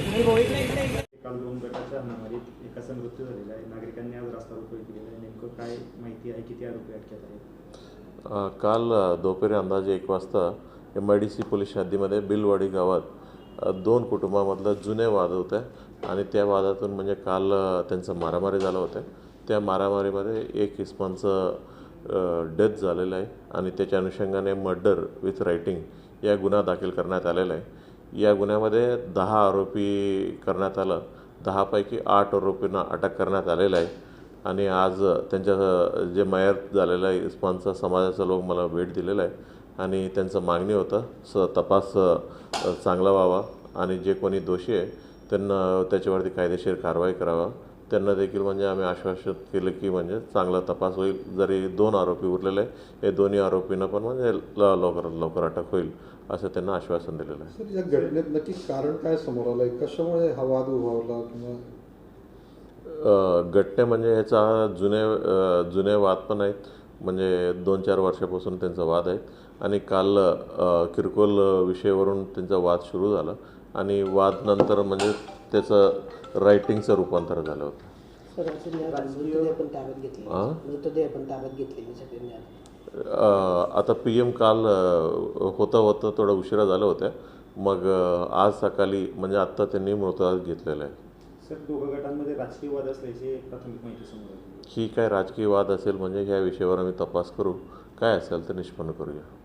काल दोन गटाच्या हनामारीत एकाचा मृत्यू झालेला आहे नागरिकांनी आज रस्ता रोको केलेला आहे नेमकं काय माहिती आहे किती आरोपी अटक्यात आहेत काल अ, दुपारी अंदाजे एक वाजता M I D C police हद्दीमध्ये बिलवाडी गावात दोन कुटुंबामधलं जुने वाद होते. आणि त्या वादातून म्हणजे काल त्यांचं मारामारी झालं होतं. त्या मारामारीमध्ये एक इस्मानचं डेथ झालेलं आहे. आणि त्याच्या अनुषंगाने मर्डर विथ रायटिंग या गुन्हा दाखल करण्यात आलेला आहे. या गुन्ह्यामध्ये दहा आरोपी करण्यात आलं. दहापैकी आठ आरोपींना अटक करण्यात आलेलं आहे. आणि आज त्यांच्या जे मयत झालेलं आहे इस्मानचा समाजाचा लोक मला भेट दिलेला आहे. आणि त्यांचं मागणी होतं स तपास चांगला व्हावा आणि जे कोणी दोषी आहे त्यांना त्याच्यावरती कायदेशीर कारवाई करावा. त्यांना देखील म्हणजे आम्ही आश्वासित केलं की म्हणजे चांगला तपास होईल. जरी दोन आरोपी उरलेले हे दोन्ही आरोपींना पण म्हणजे लवकरात लवकर अटक होईल असं त्यांना आश्वासन दिलेलं आहे. सर या घटनेत नक्की कारण काय समोर आलंय? कशामुळे हा वाद उभावला किंवा? घटने म्हणजे ह्याचा जुने जुने वाद पण आहेत. म्हणजे दोन चार वर्षापासून त्यांचा वाद आहे. आणि काल किरकोळ विषयावरून त्यांचा वाद सुरू झाला. आणि वाद नंतर म्हणजे त्याचं रायटिंगचं रूपांतर झालं होतं. आता पी एम काल होतं होतं थोडं उशिरा झालं होत्या. मग आज सकाळी म्हणजे आत्ता त्यांनी मृतदेह घेतलेला आहे. सर दोघं गटांमध्ये राजकीय वाद असल्याची प्राथमिक माहिती समोर आली. ही काय राजकीय वाद असेल म्हणजे ह्या विषयावर आम्ही तपास करू. काय असेल तर निष्पन्न करूया.